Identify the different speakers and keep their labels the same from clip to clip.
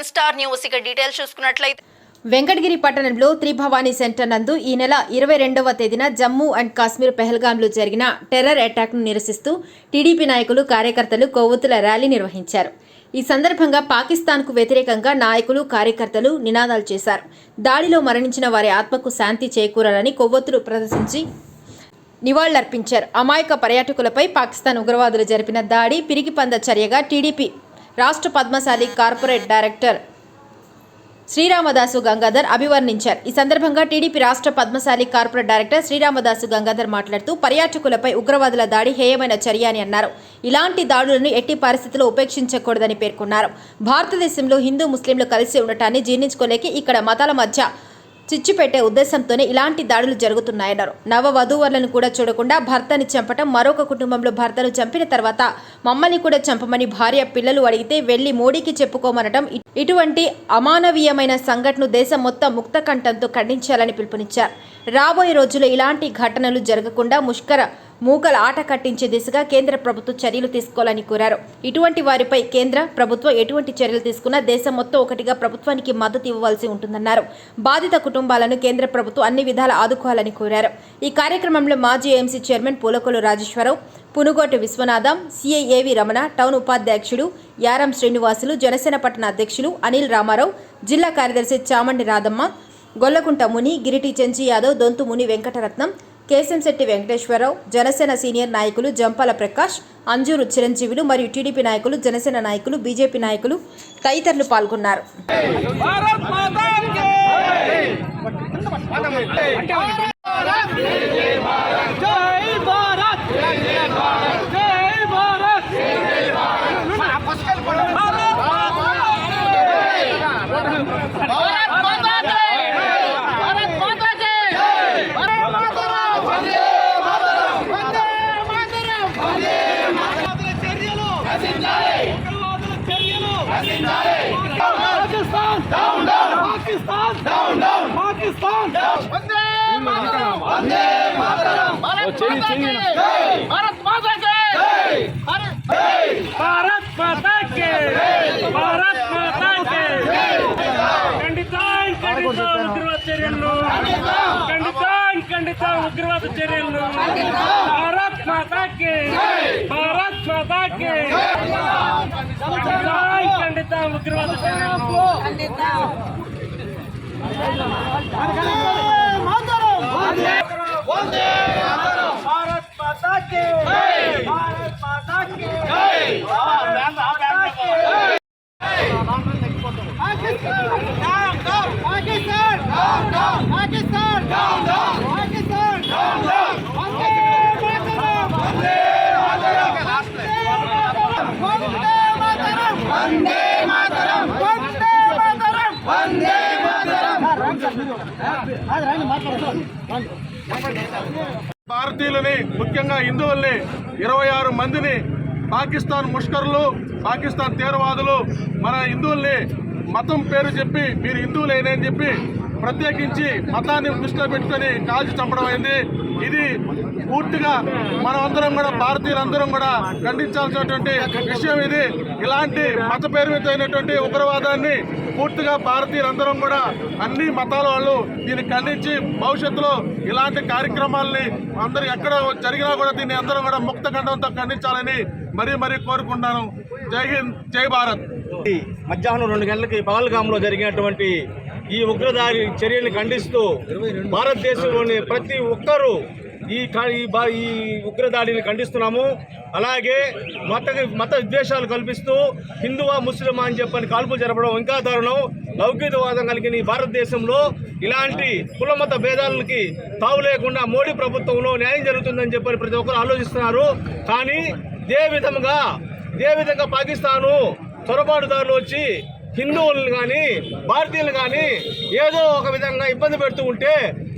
Speaker 1: One star news. ఇక details చూసుకున్నట్లయితే
Speaker 2: వెంకటగిరి పట్టణంలో త్రిభవానీ సెంటర్ నందు ఈ నెల ఇరవై రెండవ తేదీన జమ్మూ అండ్ కాశ్మీర్ పెహల్గాంలో జరిగిన టెర్రర్ అటాక్ను నిరసిస్తూ టీడీపీ నాయకులు కార్యకర్తలు కొవ్వొత్తుల ర్యాలీ నిర్వహించారు. ఈ సందర్భంగా పాకిస్తాన్కు వ్యతిరేకంగా నాయకులు కార్యకర్తలు నినాదాలు చేశారు. దాడిలో మరణించిన వారి ఆత్మకు శాంతి చేకూరాలని కొవ్వొత్తులు ప్రదర్శించి నివాళులర్పించారు. అమాయక పర్యాటకులపై పాకిస్తాన్ ఉగ్రవాదులు జరిపిన దాడి పిరిగిపంద చర్యగా టీడీపీ రాష్ట్ర పద్మశాలి కార్పొరేట్ డైరెక్టర్ శ్రీరామదాసు గంగాధర్ అభివర్ణించారు. ఈ సందర్భంగా టీడీపీ రాష్ట్ర పద్మశాలి కార్పొరేట్ డైరెక్టర్ శ్రీరామదాసు గంగాధర్ మాట్లాడుతూ పర్యాటకులపై ఉగ్రవాదుల దాడి హేయమైన చర్య అని అన్నారు. ఇలాంటి దాడులను ఎట్టి పరిస్థితుల్లో ఉపేక్షించకూడదని పేర్కొన్నారు. భారతదేశంలో హిందూ ముస్లింలు కలిసి ఉండటాన్ని జీర్ణించుకోలేక ఇక్కడ మతాల మధ్య చిచ్చు పెట్టే ఉద్దేశంతోనే ఇలాంటి దాడులు జరుగుతున్నాయన్నారు. నవ వధూవరులను కూడా చూడకుండా భర్తని చంపటం మరొక కుటుంబంలో భర్తను చంపిన తర్వాత మమ్మల్ని కూడా చంపమని భార్య పిల్లలు అడిగితే వెళ్ళి మోడీకి చెప్పుకోమనటం ఇటువంటి అమానవీయమైన సంఘటన దేశం మొత్తం ముక్త కంఠంతో ఖండించాలని పిలుపునిచ్చారు. రాబోయే రోజుల్లో ఇలాంటి ఘటనలు జరగకుండా ముష్కర మూకల ఆట కట్టించే దిశగా కేంద్ర ప్రభుత్వం చర్యలు తీసుకోవాలని కోరారు. ఇటువంటి వారిపై కేంద్ర ప్రభుత్వం ఎటువంటి చర్యలు తీసుకున్నా దేశం మొత్తం ఒకటిగా ప్రభుత్వానికి మద్దతు ఇవ్వవలసి ఉంటుందన్నారు. బాధిత కుటుంబాలను కేంద్ర ప్రభుత్వం అన్ని విధాల ఆదుకోవాలని కోరారు. ఈ కార్యక్రమంలో మాజీ ఏఎంసీ చైర్మన్ పూలకొల్లు రాజేశ్వరరావు పునుగోటి విశ్వనాథం సిఐఏవి రమణ టౌన్ ఉపాధ్యక్షుడు యారం శ్రీనివాసులు జనసేన పట్టణ అధ్యక్షులు అనిల్ రామారావు జిల్లా కార్యదర్శి చామండి రాధమ్మ గొల్లకుంట ముని గిరిటి చెంచి యాదవ్ దొంతుముని వెంకటరత్నం వెంకటరత్నం కేశంశెట్టి వెంకటేశ్వరరావు జనసేన సీనియర్ నాయకులు జంపాల ప్రకాష్ అంజూరు చిరంజీవులు మరియు టీడీపీ నాయకులు జనసేన నాయకులు బీజేపీ నాయకులు తదితరులు పాల్గొన్నారు.
Speaker 3: భారత్ భారత్ మాతా కి భారత్ మాతా కి భారత్ మాతా కి భారత్ మాతా కి ఖండితాం ఖండితాం ఉగ్రవాద చర్యలను ఖండితాం ఖండితాం ఉగ్రవాద చర్యలను భారత్ మాతా కి భారత్ మాతా అది రండి మాట్లాడండి
Speaker 4: భారతీయులని ముఖ్యంగా హిందువుల్ని ఇరవై ఆరు మందిని పాకిస్తాన్ ముష్కర్లు పాకిస్తాన్ తీవ్రవాదులు మన హిందువుల్ని మతం పేరు చెప్పి మీరు హిందువులేనని చెప్పి ప్రత్యేకించి మతాన్ని దృష్టిలో పెట్టుకొని కాల్చి చంపడం అయింది. ఇది పూర్తిగా మనం అందరం కూడా భారతీయులందరం కూడా ఖండించాల్సినటువంటి విషయం ఇది. ఇలాంటి మత పేరుతైనటువంటి ఉగ్రవాదాన్ని పూర్తిగా భారతీయులందరం కూడా అన్ని మతాల వాళ్ళు దీన్ని ఖండించి భవిష్యత్తులో ఇలాంటి కార్యక్రమాలని అందరు ఎక్కడ జరిగినా కూడా దీన్ని అందరం కూడా ముక్త ఖండంతో ఖండించాలని మరీ మరీ కోరుకుంటున్నాను. జై హింద్ జై భారత్.
Speaker 5: ఈ మధ్యాహ్నం రెండు గంటలకి పహల్గామ్లో జరిగినటువంటి ఈ ఉగ్రదారి చర్యని ఖండిస్తూ భారతదేశంలోని ప్రతి ఒక్కరూ ఈ ఈ ఈ ఉగ్రదాడిని ఖండిస్తున్నాము. అలాగే మత మత విద్వేషాలు కల్పిస్తూ హిందువా ముస్లిమా అని చెప్పని కాల్పులు జరపడం ఇంకా దారుణం. లౌకికవాదం కలిగిన ఈ భారతదేశంలో ఇలాంటి కుల మత భేదాలకి తావు లేకుండా మోడీ ప్రభుత్వంలో న్యాయం జరుగుతుందని చెప్పని ప్రతి ఒక్కరు ఆలోచిస్తున్నారు. కానీ ఇదే విధంగా ఇదే విధంగా పాకిస్తాను చొరబాటుదారులు వచ్చి హిందువులను కానీ భారతీయులు కానీ ఏదో ఒక విధంగా ఇబ్బంది పెడుతూ ఉంటే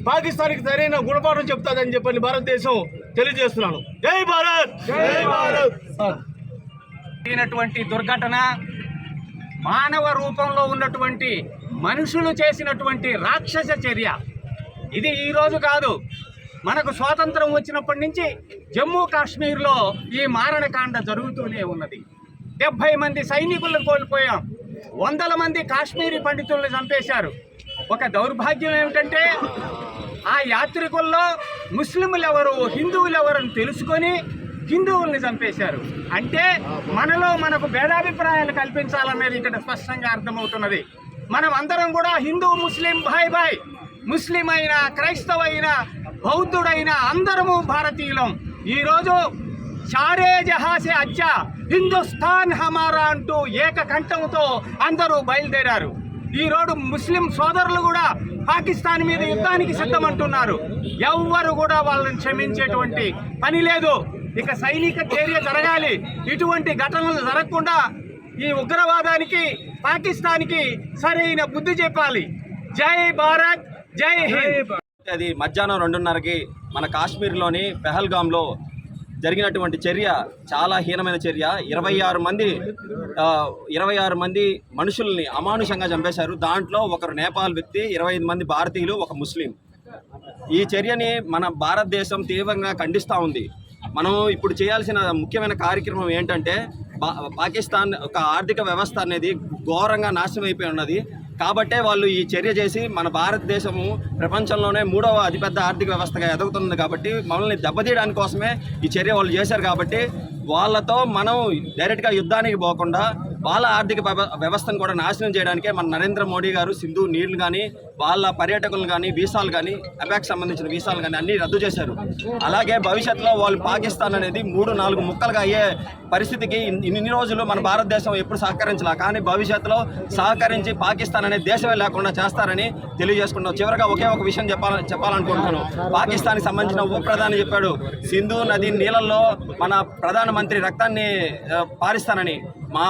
Speaker 5: పాకిస్తాన్కి సరైన గుణపాఠం చెప్తాదని చెప్పని భారతదేశం తెలియజేస్తున్నాను. జై భారత్! జై భారత్!
Speaker 6: జరిగినటువంటి దుర్ఘటన మానవ రూపంలో ఉన్నటువంటి మనుషులు చేసినటువంటి రాక్షస చర్య. ఇది ఈరోజు కాదు. మనకు స్వాతంత్రం వచ్చినప్పటి నుంచి జమ్మూ కాశ్మీర్లో ఈ మారణకాండ జరుగుతూనే ఉన్నది. డెబ్భై మంది సైనికులను కోల్పోయాం. వందల మంది కాశ్మీరీ పండితుల్ని చంపేశారు. ఒక దౌర్భాగ్యం ఏమిటంటే ఆ యాత్రికుల్లో ముస్లింలు ఎవరు హిందువులు ఎవరని తెలుసుకొని హిందువుల్ని చంపేశారు. అంటే మనలో మనకు భేదాభిప్రాయాలు కల్పించాలనేది ఇక్కడ స్పష్టంగా అర్థమవుతున్నది. మనం అందరం కూడా హిందూ ముస్లిం భాయ్ భాయ్ ముస్లిం అయినా క్రైస్తవ అయినా బౌద్ధుడైనా అందరము భారతీయులం. ఈరోజు చారే జహాసే అచ్చా హిందుస్థాన్ హమారా అంటూ ఏకకంఠంతో అందరూ బయలుదేరారు. ఈ ముస్లిం సోదరులు కూడా పాకిస్తాన్ మీద యుద్ధానికి సిద్ధమంటున్నారు. ఎవ్వరు కూడా వాళ్ళని క్షమించేటువంటి పని లేదు. ఇక సైనిక చర్య జరగాలి. ఇటువంటి ఘటనలు జరగకుండా ఈ ఉగ్రవాదానికి పాకిస్తాన్కి సరైన బుద్ధి చెప్పాలి. జై భారత్ జై హింద్.
Speaker 7: అది మధ్యాహ్నం రెండున్నరకి మన కాశ్మీర్లోని పెహల్గాంలో జరిగినటువంటి చర్య చాలా హీనమైన చర్య. ఇరవై ఆరు మంది ఇరవై ఆరు మంది మనుషుల్ని అమానుషంగా చంపేశారు. దాంట్లో ఒకరు నేపాల్ వ్యక్తి ఇరవై ఐదు మంది భారతీయులు ఒక ముస్లిం. ఈ చర్యని మన భారతదేశం తీవ్రంగా ఖండిస్తూ ఉంది. మనం ఇప్పుడు చేయాల్సిన ముఖ్యమైన కార్యక్రమం ఏంటంటే పాకిస్తాన్ ఒక ఆర్థిక వ్యవస్థ అనేది ఘోరంగా నాశనం అయిపోయి ఉన్నది. కాబట్టే వాళ్ళు ఈ చర్య చేసి మన భారతదేశము ప్రపంచంలోనే మూడవ అతిపెద్ద ఆర్థిక వ్యవస్థగా ఎదుగుతుంది కాబట్టి మనల్ని దెబ్బతీయడానికి కోసమే ఈ చర్య వాళ్ళు చేశారు కాబట్టి వాళ్ళతో మనం డైరెక్ట్గా యుద్ధానికి పోకుండా వాళ్ళ ఆర్థిక వ్యవ- వ్యవస్థను కూడా నాశనం చేయడానికే మన నరేంద్ర మోడీ గారు సింధు నీళ్ళు కానీ వాళ్ళ పర్యాటకులు కానీ వీసాలు కానీ అబాక్ సంబంధించిన వీసాలు కానీ అన్నీ రద్దు చేశారు. అలాగే భవిష్యత్తులో వాళ్ళు పాకిస్తాన్ అనేది మూడు నాలుగు ముక్కలుగా అయ్యే పరిస్థితికి ఇన్ని రోజులు మన భారతదేశం ఎప్పుడు సహకరించలా. కానీ భవిష్యత్తులో సహకరించి పాకిస్తాన్ అనే దేశమే లేకుండా చేస్తారని తెలియజేసుకుంటున్నాం. చివరిగా ఒకే ఒక విషయం చెప్పాలని చెప్పాలనుకుంటున్నాను. పాకిస్తాన్కి సంబంధించిన ఉప ప్రధాని చెప్పాడు సింధు నది నీళ్ళల్లో మన ప్రధానమంత్రి రక్తాన్ని పారిస్తానని. మా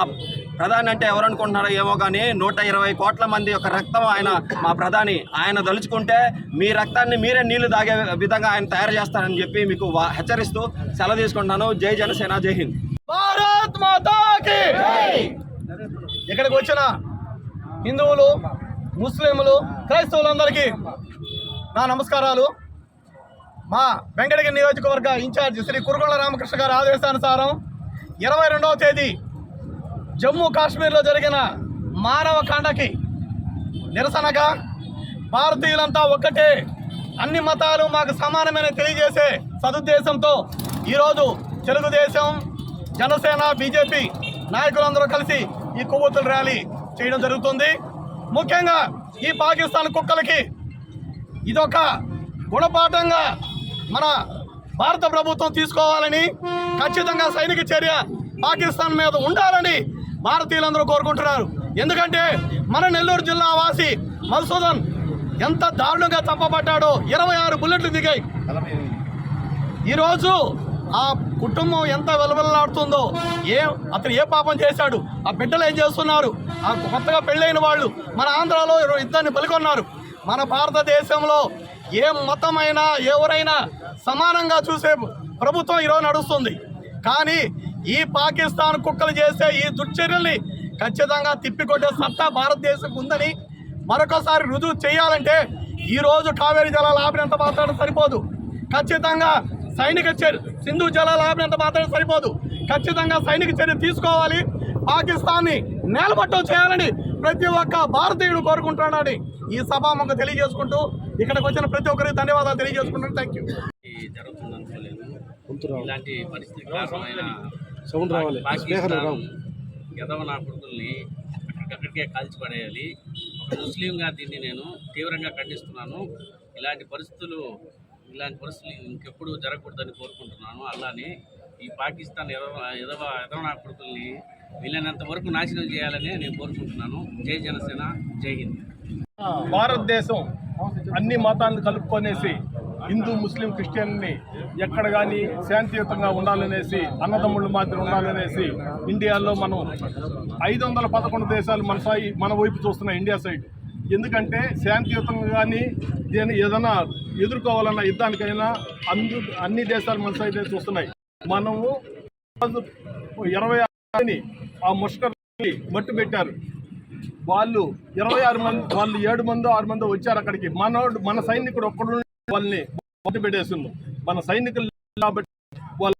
Speaker 7: ప్రధాని అంటే ఎవరు అనుకుంటున్నారో ఏమో కానీ నూట ఇరవై కోట్ల మంది యొక్క రక్తం ఆయన మా ప్రధాని ఆయన దలుచుకుంటే మీ రక్తాన్ని మీరే నీళ్ళు తాగే విధంగా ఆయన తయారు చేస్తారని చెప్పి మీకు వా- హెచ్చరిస్తూ సెలవు తీసుకుంటాను జై జనసేన జై హింద్.
Speaker 8: భారత్ మాతాకి! ఇక్కడికి వచ్చిన హిందువులు ముస్లింలు క్రైస్తవులందరికీ నా నమస్కారాలు. మా వెంకటగిరి నియోజకవర్గ ఇన్ఛార్జ్ శ్రీ కురుగొండ రామకృష్ణ గారి ఆదేశానుసారం ఇరవై రెండవ తేదీ జమ్మూ కాశ్మీర్లో జరిగిన మానవ కాండకి నిరసనగా భారతీయులంతా ఒక్కటే. అన్ని మతాలు మాకు సమానమైన తెలియజేసే సదుద్దేశంతో ఈరోజు తెలుగుదేశం జనసేన బీజేపీ నాయకులందరూ కలిసి ఈ కొవ్వొత్తుల ర్యాలీ చేయడం జరుగుతుంది. ముఖ్యంగా ఈ పాకిస్తాన్ కుక్కలకి ఇదొక గుణపాఠంగా మన భారత ప్రభుత్వం తీసుకోవాలని ఖచ్చితంగా సైనిక చర్య పాకిస్తాన్ మీద ఉండాలని భారతీయులందరూ కోరుకుంటున్నారు. ఎందుకంటే మన నెల్లూరు జిల్లా వాసి మధుసూదన్ ఎంత దారుణంగా చంపబడ్డాడో ఇరవై ఆరు బుల్లెట్లు దిగాయి. ఈరోజు ఆ కుటుంబం ఎంత వెలవెలలాడుతుందో ఏ అతను ఏ పాపం చేశాడు ఆ బిడ్డలు ఏం చేస్తున్నారు ఆ కొత్తగా పెళ్ళైన వాళ్ళు మన ఆంధ్రాలో ఇద్దరిని బలికొన్నారు మన భారతదేశంలో ఏ మతమైనా ఎవరైనా సమానంగా చూసే ప్రభుత్వం ఈరోజు నడుస్తుంది. కానీ ఈ పాకిస్తాన్ కుక్కలు చేసే ఈ దుర్చర్యల్ని ఖచ్చితంగా తిప్పికొట్టే సత్తా భారతదేశం ఉందని మరొకసారి రుజువు చేయాలంటే ఈ రోజు కావేరీ జలాలు ఆపినంత మాత్రం సరిపోదు. ఖచ్చితంగా సైనిక చర్య సింధు జలాలు ఆపినంత మాత్రం సరిపోదు. ఖచ్చితంగా సైనిక చర్య తీసుకోవాలి. పాకిస్తాన్ని నేలపట్టం చేయాలని ప్రతి ఒక్క భారతీయుడు కోరుకుంటున్నాడని ఈ సభాముఖ తెలియజేసుకుంటూ ఇక్కడికి వచ్చిన ప్రతి ఒక్కరికి ధన్యవాదాలు తెలియజేసుకుంటున్నాను. థ్యాంక్ యూ
Speaker 9: ఇలాంటి పరిస్థితి కారణమైన పాకిస్తాన్ యదవ నా కొడుకుల్ని అక్కడికక్కడికే కాల్చి పడేయాలి. ఒక ముస్లింగా దీన్ని నేను తీవ్రంగా ఖండిస్తున్నాను. ఇలాంటి పరిస్థితులు ఇలాంటి పరిస్థితులు ఇంకెప్పుడు జరగకూడదని కోరుకుంటున్నాను. అలానే ఈ పాకిస్తాన్ ఎదవ ఎదవ ఎదవ నా కొడుకుల్ని వీలైనంత వరకు నాశనం చేయాలని నేను కోరుకుంటున్నాను. జై జనసేన జై హింద్.
Speaker 10: భారతదేశం అన్ని మతాలను కలుపుకొనేసి హిందూ ముస్లిం క్రిస్టియన్ని ఎక్కడ కానీ శాంతియుతంగా ఉండాలనేసి అన్నదమ్ముళ్ళు మాత్రం ఉండాలనేసి ఇండియాలో మనం ఐదు వందల పదకొండు దేశాలు మన సాయి మన వైపు చూస్తున్నాయి ఇండియా సైడ్. ఎందుకంటే శాంతియుతంగా కానీ దేని ఏదైనా ఎదుర్కోవాలన్న యుద్ధానికైనా అందు అన్ని దేశాలు మన సైడ్ చూస్తున్నాయి. మనము ఇరవై ఆరుని ఆ ముష్కర్ని మట్టు పెట్టారు. వాళ్ళు ఇరవై ఆరు మంది వాళ్ళు ఏడు మందో ఆరు మందో వచ్చారు అక్కడికి. మనోడు మన సైనికుడు ఒక్కడు వాళ్ళని మొట్టు పెట్టేసిండు మన సైనికులు కాబట్టి వాళ్ళ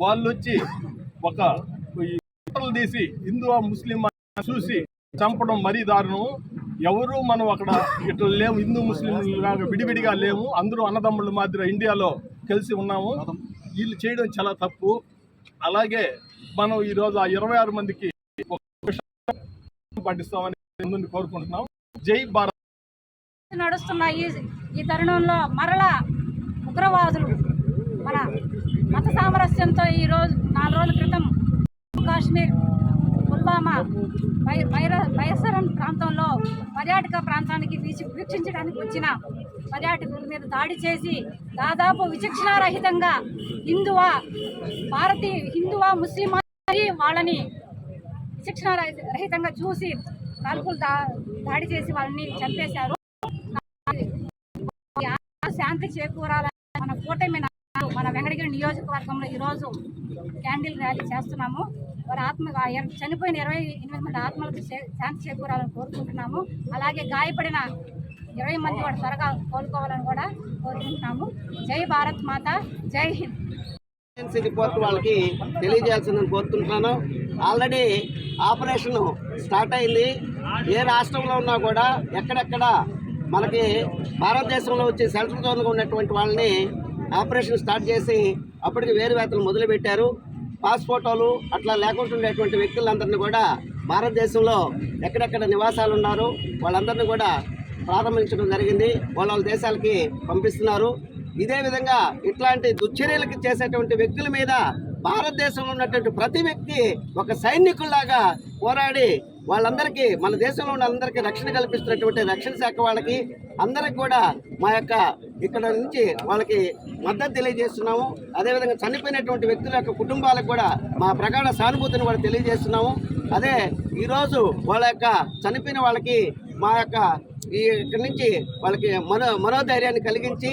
Speaker 10: వాళ్ళు వచ్చి ఒక తీసి హిందూ ముస్లిం చూసి చంపడం మరీ దారుణం. ఎవరు మనం అక్కడ ఇట్లా లేము హిందూ ముస్లిం లాగా విడివిడిగా లేము అందరూ అన్నదమ్ముల మాదిరి ఇండియాలో కలిసి ఉన్నాము. వీళ్ళు చేయడం చాలా తప్పు. అలాగే మనం ఈరోజు ఆ ఇరవై ఆరు మందికి ఒక విషయం పాటిస్తామని ముందు కోరుకుంటున్నాం. జై భారత్.
Speaker 11: నడుస్తున్నాయి. ఈ తరుణంలో మరలా ఉగ్రవాదులు మన మత సామరస్యంతో ఈ రోజు నాలుగు రోజుల క్రితం కాశ్మీర్ పుల్వామా బై ప్రాంతంలో పర్యాటక ప్రాంతానికి వీచి వీక్షించడానికి వచ్చిన పర్యాటకుల మీద దాడి చేసి దాదాపు విచక్షణారహితంగా హిందువా భారతీయ హిందువా ముస్లిమా వాళ్ళని విచక్షణారహితంగా చూసి కాల్పులు దా దాడి చేసి వాళ్ళని చంపేశారు. శాంతి చేకూరాలని మన కూటమి మన వెంకటగిరి నియోజకవర్గంలో ఈరోజు క్యాండిల్ ర్యాలీ చేస్తున్నాము. వారి ఆత్మ చనిపోయిన ఇరవై ఎనిమిది మంది ఆత్మలకు శాంతి చేకూరాలని కోరుకుంటున్నాము. అలాగే గాయపడిన ఇరవై మంది వాడు త్వరగా కోలుకోవాలని కూడా కోరుకుంటున్నాము. జై భారత్ మాత జై హింద్.
Speaker 12: రిపోర్ట్ వాళ్ళకి తెలియజేయాల్సిందని కోరుకుంటున్నాను. ఆల్రెడీ ఆపరేషన్ స్టార్ట్ అయింది. ఏ రాష్ట్రంలో ఉన్నా కూడా ఎక్కడెక్కడ మనకి భారతదేశంలో వచ్చి సెంట్రల్ జోన్గా ఉన్నటువంటి వాళ్ళని ఆపరేషన్ స్టార్ట్ చేసి అప్పటికి వేరు వేతలు మొదలుపెట్టారు. పాస్పోర్టోలు అట్లా లేకుండా ఉండేటువంటి వ్యక్తులందరినీ కూడా భారతదేశంలో ఎక్కడెక్కడ నివాసాలు ఉన్నారు వాళ్ళందరినీ కూడా ప్రారంభించడం జరిగింది. వాళ్ళ వాళ్ళ దేశాలకి పంపిస్తున్నారు. ఇదే విధంగా ఇట్లాంటి దుశ్చర్యలకు చేసేటువంటి వ్యక్తుల మీద భారతదేశంలో ఉన్నటువంటి ప్రతి వ్యక్తి ఒక సైనికుల్లాగా పోరాడి వాళ్ళందరికీ మన దేశంలో ఉన్న అందరికీ రక్షణ కల్పిస్తున్నటువంటి రక్షణ శాఖ వాళ్ళకి అందరికి కూడా మా యొక్క ఇక్కడ నుంచి వాళ్ళకి మద్దతు తెలియజేస్తున్నాము. అదేవిధంగా చనిపోయినటువంటి వ్యక్తుల యొక్క కుటుంబాలకు కూడా మా ప్రగాఢ సానుభూతిని కూడా తెలియజేస్తున్నాము. అదే ఈరోజు వాళ్ళ యొక్క చనిపోయిన వాళ్ళకి మా యొక్క ఈ ఇక్కడి నుంచి వాళ్ళకి మనో మనోధైర్యాన్ని కలిగించి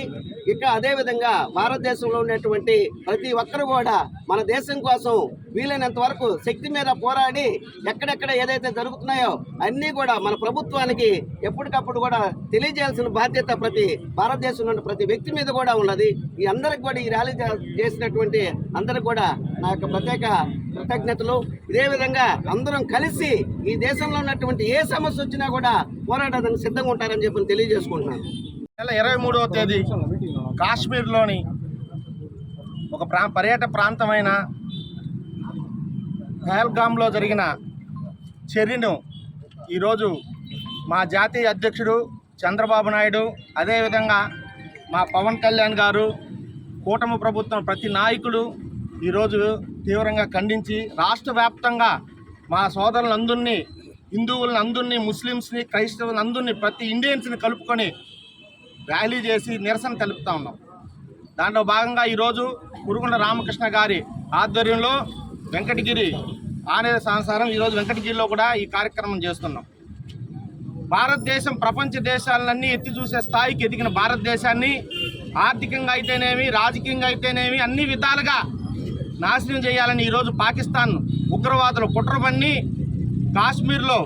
Speaker 12: ఇక్కడ అదేవిధంగా భారతదేశంలో ఉన్నటువంటి ప్రతి ఒక్కరు కూడా మన దేశం కోసం వీలైనంత వరకు శక్తి మీద పోరాడి ఎక్కడెక్కడ ఏదైతే జరుగుతున్నాయో అన్నీ కూడా మన ప్రభుత్వానికి ఎప్పటికప్పుడు కూడా తెలియజేయాల్సిన బాధ్యత ప్రతి భారతదేశంలో ఉన్న ప్రతి వ్యక్తి మీద కూడా ఉన్నది. ఈ అందరికి కూడా ఈ ర్యాలీ చేసినటువంటి అందరికి కూడా నా యొక్క ప్రత్యేక కృతజ్ఞతలు. ఇదే విధంగా అందరం కలిసి ఈ దేశంలో ఉన్నటువంటి ఏ సమస్య వచ్చినా కూడా పోరాటానికి సిద్ధంగా ఉంటారని చెప్పి తెలియజేసుకుంటున్నాను.
Speaker 3: నెల ఇరవై మూడవ తేదీ కాశ్మీర్లోని ఒక ప్రా పర్యాటక ప్రాంతమైన పహల్గామ్లో జరిగిన చర్యను ఈరోజు మా జాతీయ అధ్యక్షుడు చంద్రబాబు నాయుడు అదేవిధంగా మా పవన్ కళ్యాణ్ గారు కూటమి ప్రభుత్వం ప్రతి నాయకుడు ఈరోజు తీవ్రంగా ఖండించి రాష్ట్ర వ్యాప్తంగా మా సోదరులందరినీ హిందువులందరినీ ముస్లిమ్స్ని క్రైస్తవులందరినీ ప్రతి ఇండియన్స్ని కలుపుకొని ర్యాలీ చేసి నిరసన తెలుపుతా ఉన్నాం. దాంట్లో భాగంగా ఈరోజు కురుగుండ రామకృష్ణ గారి ఆధ్వర్యంలో వెంకటగిరి ఆదేశానుసారం ఈరోజు వెంకటగిరిలో కూడా ఈ కార్యక్రమం చేస్తున్నాం. భారతదేశం ప్రపంచ దేశాలన్నీ ఎత్తి చూసే స్థాయికి ఎదిగిన భారతదేశాన్ని ఆర్థికంగా అయితేనేమి రాజకీయంగా అయితేనేమి అన్ని విధాలుగా నాశనం చేయాలని ఈరోజు పాకిస్తాన్ ఉగ్రవాదులు కుట్రబన్ని కాశ్మీర్లో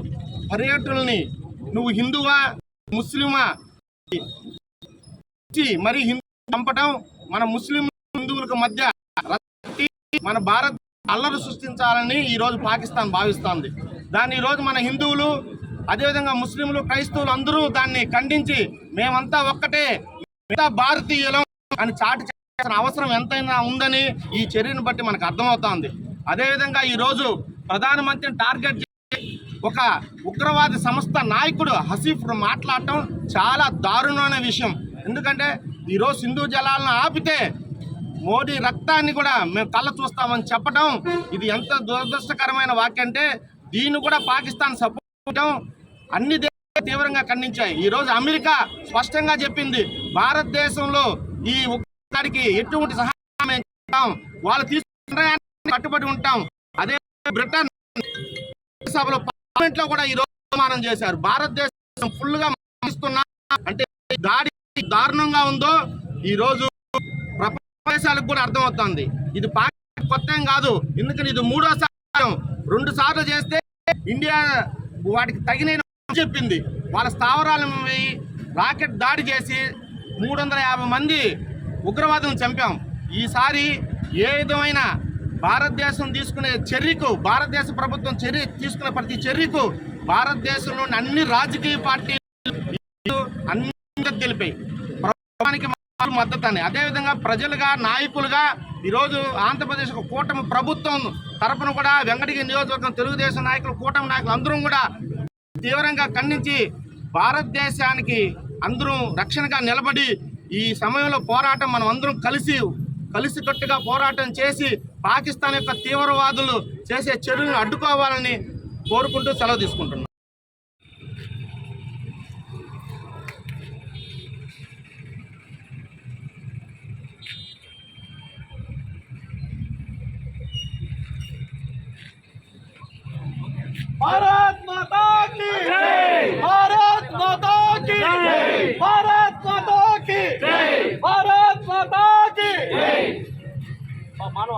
Speaker 3: పర్యాటకుల్ని నువ్వు హిందువా ముస్లిమా? మరి హిందూ చంపటం మన ముస్లిం హిందువులకు మధ్య మన భారత్ అల్లరి సృష్టించాలని ఈ రోజు పాకిస్తాన్ భావిస్తోంది. దాన్ని ఈ రోజు మన హిందువులు అదేవిధంగా ముస్లింలు క్రైస్తవులు అందరూ దాన్ని ఖండించి మేమంతా ఒక్కటే మిగతా భారతీయులం అని చాటి అవసరం ఎంతైనా ఉందని ఈ చర్యను బట్టి మనకు అర్థమవుతోంది. అదేవిధంగా ఈరోజు ప్రధానమంత్రిని టార్గెట్ చేసి ఒక ఉగ్రవాది సంస్థ నాయకుడు హసీఫ్ మాట్లాడటం చాలా దారుణమైన విషయం. ఎందుకంటే ఈరోజు సింధు జలాలను ఆపితే మోడీ రక్తాన్ని కూడా మేము కళ్ళ చూస్తామని చెప్పడం ఇది ఎంత దురదృష్టకరమైన వాక్యం అంటే దీన్ని కూడా పాకిస్తాన్ సపోర్ట్ అన్ని దేశాలు తీవ్రంగా ఖండించాయి. ఈ రోజు అమెరికా స్పష్టంగా చెప్పింది భారతదేశంలో ఈ దానికి ఎటువంటి సహాయం చేస్తాం. వాళ్ళు తీసుకున్న కట్టుబడి ఉంటాం. అదే బ్రిటన్ సభలో పార్లమెంట్లో కూడా ఈ రోజు తీర్మానం చేశారు. భారతదేశం ఫుల్గా అంటే దాడి దారుణంగా ఉందో ఈ రోజు ప్రపంచాలకు కూడా అర్థమవుతోంది. ఇది పాకిస్తాన్ కొత్త కాదు. ఎందుకని ఇది మూడోసారి రెండు సార్లు చేస్తే ఇండియా వాటికి తగిన చెప్పింది. వాళ్ళ స్థావరాలను రాకెట్ దాడి చేసి మూడు వందల యాభై మంది ఉగ్రవాదం చంపాం. ఈసారి ఏ విధమైన భారతదేశం తీసుకునే చర్యకు భారతదేశ ప్రభుత్వం చర్య తీసుకునే ప్రతి చర్యకు భారతదేశంలోని అన్ని రాజకీయ పార్టీలు అన్ని తెలిపాయి ప్రభుత్వానికి మద్దతు అని అదేవిధంగా ప్రజలుగా నాయకులుగా ఈరోజు ఆంధ్రప్రదేశ్ కూటమి ప్రభుత్వం తరపున కూడా వెంకటగిరి నియోజకవర్గం తెలుగుదేశం నాయకులు కూటమి నాయకులు అందరం కూడా తీవ్రంగా ఖండించి భారతదేశానికి అందరూ రక్షణగా నిలబడి ఈ సమయంలో పోరాటం మనం అందరం కలిసి కలిసికట్టుగా పోరాటం చేసి పాకిస్తాన్ యొక్క తీవ్రవాదులు చేసే చర్యలను అడ్డుకోవాలని కోరుకుంటూ సెలవు తీసుకుంటున్నాం
Speaker 8: భారత్ మాతా కీ భారత్ మాతా కీ భారత్ మాతా కీ భారత్ మాతా కీ మానవ